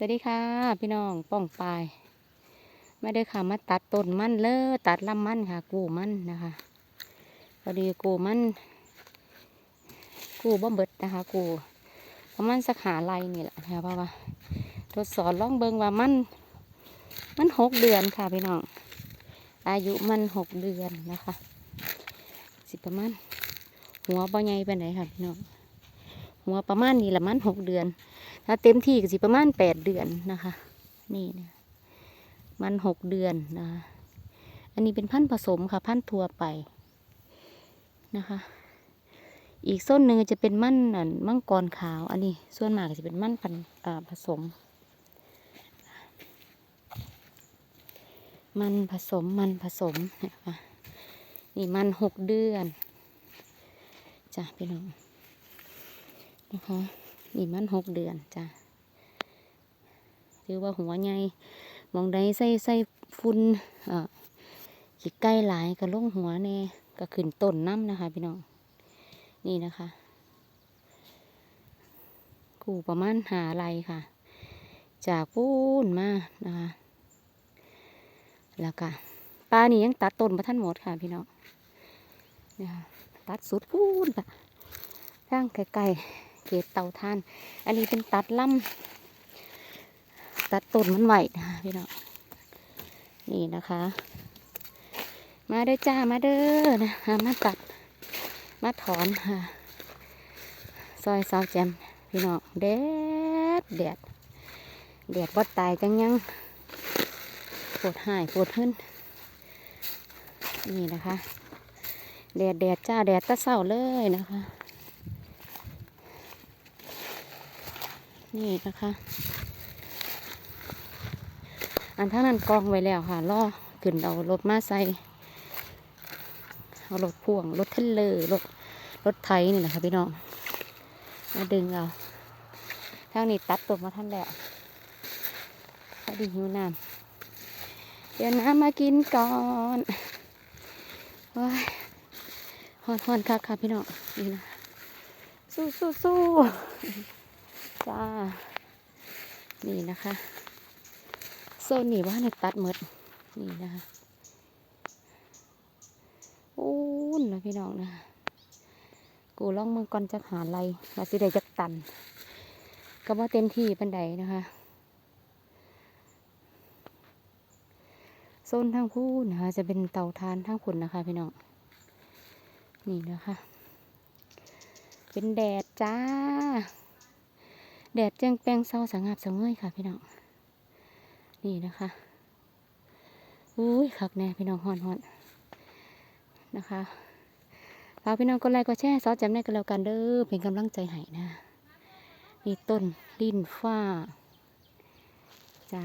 สวัสดีค่ะ พี่น้องป้องปลายไม่ได้ค่ะมาตัดต้นมันเลยตัดลำมันค่ะ กูมันนะคะพอดีกูมัน กูบ่เบิดนะคะ กูประมาณสักหาไรนี่แหละนะคะเพราะว่าทดสอบลองเบิงว่ามัน มันหกเดือนค่ะพี่น้องอายุมันหกเดือนนะคะ สิประมาณหัวบ่ใหญ่ไปไหนค่ะพี่น้อง หัวประมาณนี้ละมันหกเดือน ถ้าเต็มที่ก็สิประมาณแปดเดือนนะคะ นี่นะมันหกเดือนนะคะอันนี้เป็นพันธุ์ผสมค่ะ พันธุ์ทั่วไปนะคะ อีกส้นหนึ่งจะเป็นมันนั่นมังกรขาว อันนี้ส่วนมากก็จะเป็นมันพันผสม มันผสมมันผสมนะคะนี่มันหกเดือนจ้ะพี่น้อง นะคะนี่มันหกเดือนจ้ะถือว่าหัวใหญ่มองใดใส่ใส่ฝุ่นเอ่อขี้ไก่หลายก็ลงหัวแน่ก็ขึ้นต้นน้ำนะคะ พี่น้องนี่นะคะ กูประมาณหาไรค่ะ จากปูนมานะคะ แล้วก็ปลานี่ยังตัดต้นมาท่านหมดค่ะ พี่น้องนะคะตัดสุดปูนค่ะทางไกลๆ เกตเตาท่าน อันนี้เป็นตัดล่ำตัดต้นมันไหวนะคะพี่น้องนี่นะคะ มาเด้อจ้ามาเด้อนะคะมาตัดมาถอนค่ะซอยซาวแจมพี่น้องแดดแดดแดดบ่ตายจังยังปวดหายปวดขึ้น นี่นะคะแดดแดดจ้าแดดตะเศร้าเลยนะคะ นี่นะคะ อันทั้งนั้นกองไว้แล้วค่ะล่อขึ้นเอารถมาใส่เอารถพ่วงรถเทลเลอร์รถรถไถนี่นะคะพี่น้องมาดึงเอาทางนี้ตัดตัวมาท่านแล้วพอดีหิวน้ำเดี๋ยวน้ำมากินก่อนว้ายฮอนฮอนค่ะค่ะพี่น้องนี่นะสู้สู้สู้ จ้า นี่นะคะโซนนี่ว่าในตัดหมดนี่นะคะโอ้นนะพี่น้องนะกูล่องเมืองก่อนจะหาอะไรมาสิได้จักตัน ก็ว่าเต็มที่ปันใดนะคะโซนทางพูนนะคะ จะเป็นเตาทานทางขุนนะคะ พี่น้องนี่นะคะ เป็นแดดจ้า แดดแจ้งแป้งเศร้าสงหาบสงเงยค่ะพี่น้อง นี่นะคะอุ้ยคักแน่พี่น้องฮอนฮอนนะคะฝากพี่น้องกดไลค์กดแชร์ซอสจำได้กันแล้วกันเด้อเป็นกำลังใจให้นะ นี่ต้นลิ้นฟ้า จ้า